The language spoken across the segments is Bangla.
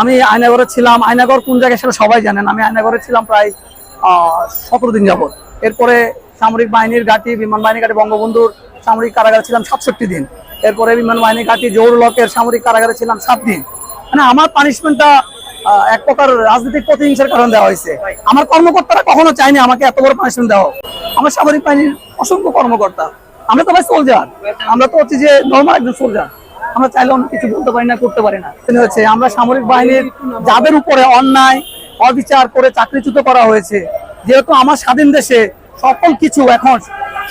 আমি আয়নাগরে ছিলাম। আয়নাগর কোন জায়গায় সেটা সবাই জানেন। আমি আয়নাগরে ছিলাম প্রায় সতেরো দিন যাবত এরপরে সামরিক বাহিনীর ঘাঁটি, বিমান বাহিনী ঘাঁটি, বঙ্গবন্ধুর সামরিক কারাগারে ছিলাম সাতষট্টি দিন। এরপরে বিমান বাহিনী ঘাঁটি জৌরলকের সামরিক কারাগারে ছিলাম সাত দিন। মানে আমার পানিশমেন্টটা এক প্রকার রাজনৈতিক প্রতিহিংসার কারণ দেওয়া হয়েছে। আমার কর্মকর্তারা কখনো চায়নি আমাকে এত বড় পানিশমেন্ট দেওয়া। আমার সামরিক বাহিনীর অসংখ্য কর্মকর্তা। আমরা তো ভাই সোলজার আমরা তো হচ্ছে যে নর্মাল একজন সোলজার আমরা চাইলে অন্য কিছু বলতে পারি না, করতে পারি না। হচ্ছে আমরা সামরিক বাহিনীর যাদের উপরে অন্যায়, অবিচার করে চাকরিচ্যুত করা হয়েছে, যেহেতু আমার স্বাধীন দেশে সকল কিছু এখন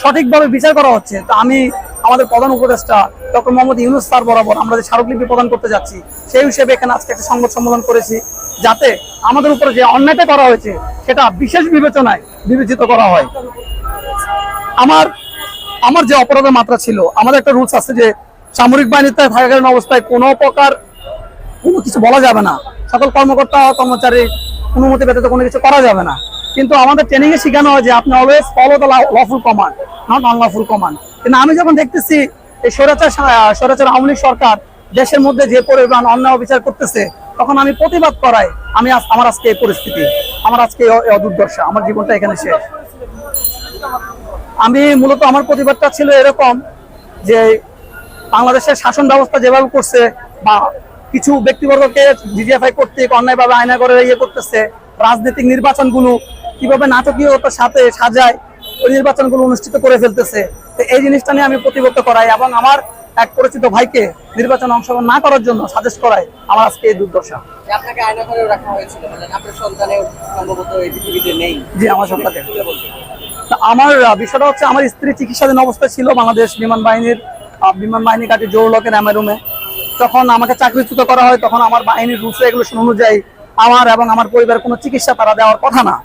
সঠিকভাবে বিচার করা হচ্ছে, তো আমি আমাদের প্রধান উপদেষ্টা ডক্টর মোহাম্মদ ইউনুস স্যার বরাবর আমরা যে স্মারকলিপি প্রদান করতে যাচ্ছি, সেই হিসেবে এখানে আজকে একটা সংবাদ সম্মেলন করেছি, যাতে আমাদের উপরে যে অন্যায়টা করা হয়েছে, সেটা বিশেষ বিবেচনায় বিবেচিত করা হয়। আমার আমার যে অপরাধের মাত্রা ছিল, আমাদের একটা রুলস আছে যে সামরিক বাহিনীতে থাকাকালীন অবস্থায় কোনো প্রকার কোনো কিছু বলা যাবে না। সকল কর্মকর্তা, কর্মচারী, অনুমতি ব্যতীত কোনো কিছু করা যাবে না। কিন্তু আমাদের ট্রেনিং এ শেখানো হয় যে আপনি always follow the lawful command not unlawful command কিন্তু আমি যখন দেখতেছি এই স্বৈরাচার স্বৈরাচার আওয়ামী লীগ সরকার দেশের মধ্যে যে পরিমাণ অন্যায় বিচার করতেছে, তখন আমি প্রতিবাদ করাই, আমি আমার আজকে এই পরিস্থিতি, আমার আজকে এই অ- এই দুর্দশা, আমার জীবনটা এখানে শেষ। আমি মূলত আমার প্রতিবাদটা ছিল এরকম যে বাংলাদেশের শাসন ব্যবস্থা যেভাবে করছে বা কিছু ব্যক্তিবর্গকে ডিজিএফআই কর্তৃক অন্যায়ভাবে আয়না করে ইয়ে করতেছে রাজনৈতিক নির্বাচনগুলো কীভাবে নাটকীয়তার সাথে সাজায় ওই নির্বাচনগুলো অনুষ্ঠিত করে ফেলতেছে। তো এই জিনিসটা নিয়ে আমি প্রতিবদ্ধ করাই এবং আমার এক পরিচিত ভাইকে নির্বাচন অংশগ্রহণ না করার জন্য সাজেস্ট করাই আমার আজকে এই দুর্দশা। আপনাকে আয়না করেও রাখা হয়েছিল মানে আপনার সন্তানের সম্ভবত এই পৃথিবীতে নেই। জি আমার সন্তানের আমার বিষয়টা হচ্ছে আমার স্ত্রী চিকিৎসাধীন অবস্থায় ছিল বাংলাদেশ বিমান বাহিনীর বিমান বাহিনী কাটে জৌরলকের এমএ রুমে যখন আমাকে চাকরিচ্যুত করা হয়, তখন আমার বাহিনীর রুলস রেগুলেশন অনুযায়ী আমার এবং আমার পরিবারের কোনো চিকিৎসা তারা দেওয়ার কথা না।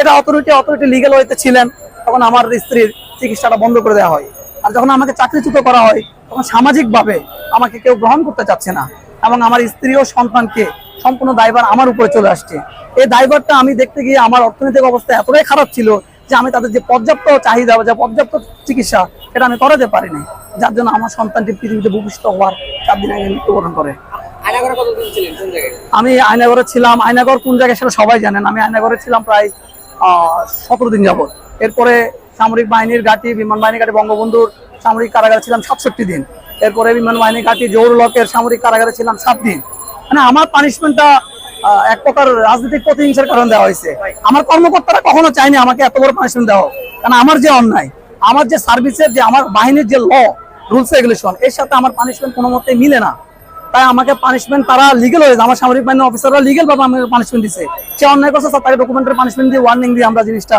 এটা অথরিটি অথরিটি লিগেল ওয়েতে ছিলেন, তখন আমার স্ত্রীর চিকিৎসাটা বন্ধ করে দেওয়া হয়। আর যখন আমাকে চাকরিচ্যুত করা হয়, তখন সামাজিকভাবে আমাকে কেউ গ্রহণ করতে চাচ্ছে না এবং আমার স্ত্রী ও সন্তানকে সম্পূর্ণ দায়ভার আমার উপরে চলে আসছে। এই দায়ভারটা আমি দেখতে গিয়ে আমার অর্থনৈতিক অবস্থা এতটাই খারাপ ছিল যে আমি তাদের যে পর্যাপ্ত চাহিদা বা যে পর্যাপ্ত চিকিৎসা সেটা আমি করাতে পারিনি যার জন্য আমার সন্তানটি পৃথিবীতে ভূমিষ্ঠ হওয়ার চার দিন আগে মৃত্যুবরণ করে। আমি আয়নাগরে ছিলাম আয়নাগর কোন জায়গায় সেটা সবাই জানেন। আমি আয়নাগরে ছিলাম প্রায় সতেরো দিন যাবত এরপরে সামরিক বাহিনীর ঘাঁটি বিমান বাহিনী ঘাঁটি বঙ্গবন্ধুর সামরিক কারাগারে ছিলাম সাতষট্টি দিন। এরপরে বিমান বাহিনী ঘাঁটি জৌরলকের সামরিক কারাগারে ছিলাম সাত দিন। মানে আমার পানিশমেন্টটা এক প্রকার রাজনৈতিক প্রতিহিংসার কারণ দেওয়া হয়েছে। আমার কর্মকর্তারা কখনো চায়নি আমাকে এত বড় পানিশমেন্ট দেওয়া। কারণ আমার যে অন্যায়, আমার যে সার্ভিসের যে আমার বাহিনীর যে ল রুলস রেগুলেশন এর সাথে আমার পানিশমেন্ট কোনো মতে মিলে না। তাই আমাকে পানিশমেন্ট তারা লিগেল হয়েছে আমার সামরিক বাহিনীর অফিসাররা লিগেল ভাবে আমাকে পানিশমেন্ট দিছে। সে অন্যায় করছে তাকে ডকুমেন্টের পানিশমেন্ট দিয়ে ওয়ার্নিং দিয়ে আমরা জিনিসটা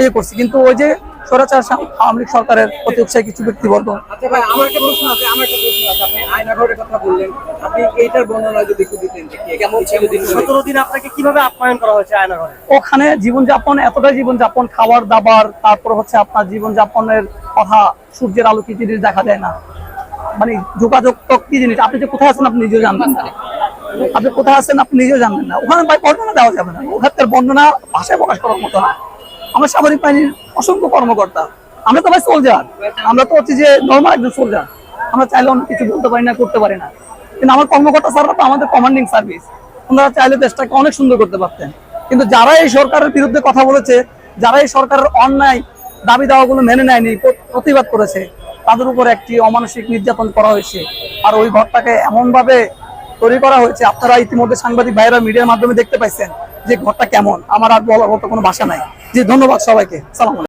ইয়ে করছি। কিন্তু ওই যে স্বৈরাচার আওয়ামী লীগ সরকারের প্রতি উৎসাহী কিছু ব্যক্তিবর্গ। আচ্ছা ভাই আমার একটা প্রশ্ন আছে আমার একটা প্রশ্ন আছে। আপনি আয়না কথা বললেন আপনি এইটার বর্ণনা যদি একটু দিতেন কেমন ছিল দিন সতেরো দিন আপনাকে কীভাবে আপ্যায়ন করা হয়েছে আয়না ঘরে ওখানে জীবনযাপন এতটাই জীবনযাপন খাবার দাবার তারপর হচ্ছে আপনার জীবনযাপনের কথা সূর্যের আলো কি জিনিস দেখা যায় না? মানে যোগাযোগ তো কি জিনিস? আপনি যে কোথায় আছেন আপনি নিজেও জানবেন না। আপনি কোথায় আছেন আপনি নিজেও জানবেন না। ওখানে ভাই বর্ণনা দেওয়া যাবে না। ওখানে বর্ণনা ভাষায় প্রকাশ করার মতো না। আমরা সামরিক বাহিনীর অসংখ্য কর্মকর্তা। আমরা তো ভাই সোলজার আমরা তো হচ্ছে যে নর্মাল একজন সোলজার আমরা চাইলে অন্য কিছু বলতে পারি না, করতে পারি না। কিন্তু আমার কর্মকর্তা স্যাররা তো আমাদের কমান্ডিং সার্ভিস ওনারা চাইলে দেশটাকে অনেক সুন্দর করতে পারতেন। কিন্তু যারা এই সরকারের বিরুদ্ধে কথা বলেছে, যারা এই সরকারের অন্যায় দাবি দাওয়াগুলো মেনে নেয়নি প্রতিবাদ করেছে, তাদের উপর একটি অমানসিক নির্যাতন করা হয়েছে। আর ওই ঘরটাকে এমন ভাবে তৈরি করা হয়েছে, আপনারা ইতিমধ্যে সাংবাদিক ভাইরা মিডিয়ার মাধ্যমে দেখতে পাইছেন যে ঘরটা কেমন। আমার আর বলার মতো কোনো ভাষা নাই। জি, ধন্যবাদ সবাইকে। সালাম।